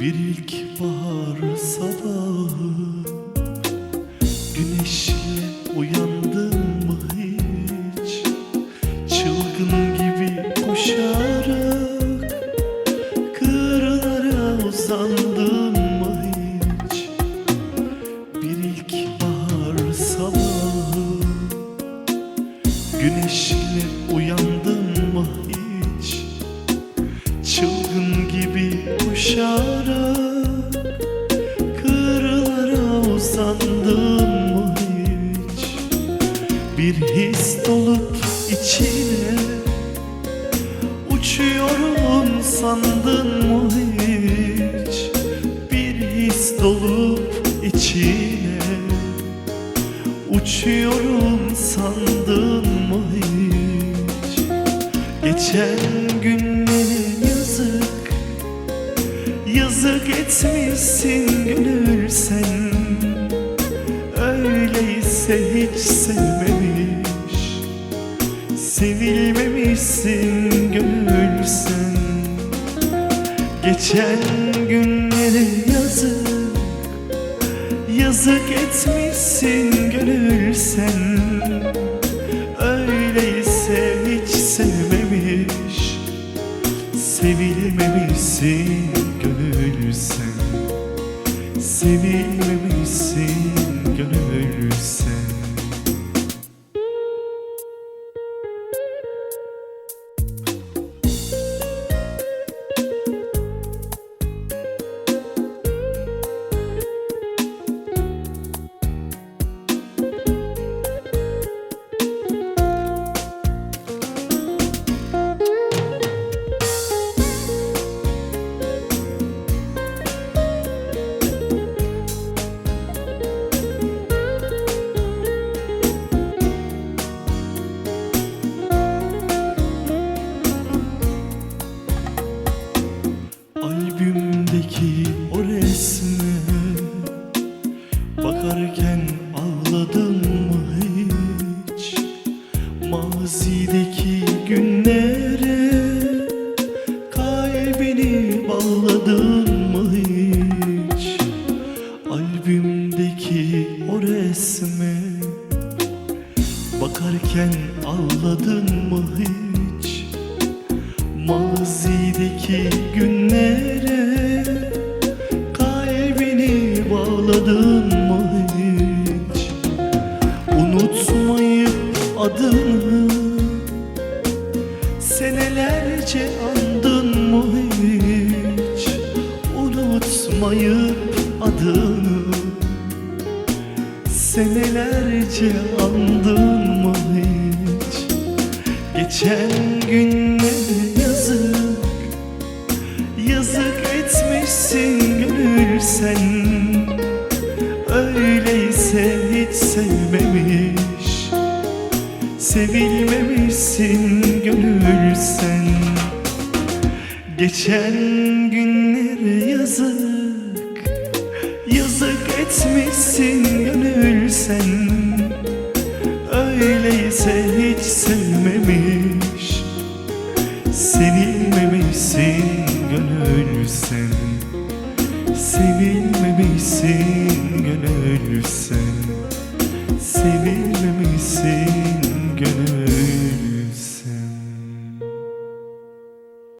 Bir ilkbahar sabahı Güneşle uyandın mı hiç? Çılgın gibi koşarak Kırlara uzandın mı hiç? Bir ilkbahar sabahı Güneşle uyandın koşarak Kırlara uzandın mı hiç? Bir his dolup içine Uçuyorum sandın mı hiç? Bir his dolup içine Uçuyorum sandın mı hiç? Geçen günleri Yazık etmişsin gönül sen Öyleyse hiç sevmemiş. Sevilmemişsin gönül sen Geçen günleri yazık Yazık etmişsin gönül sen Sevilmemişsin gönül Albümdeki o resme Bakarken ağladın mı hiç? Mazideki günlere Mazideki günlere Kalbini bağladın mı hiç? Unutmayıp adını Senelerce andın mı hiç? Unutmayıp adını Senelerce andın mı hiç? Geçen günleri etmişsin gönül sen. Öyleyse hiç sevmemiş. Sevilmemişsin gönül sen. Geçen günleri yazık. Yazık etmişsin gönül sen. Öyleyse hiç sevmemiş. Sevilmemişsin misin gönül sen? Sevilmemişsin gönül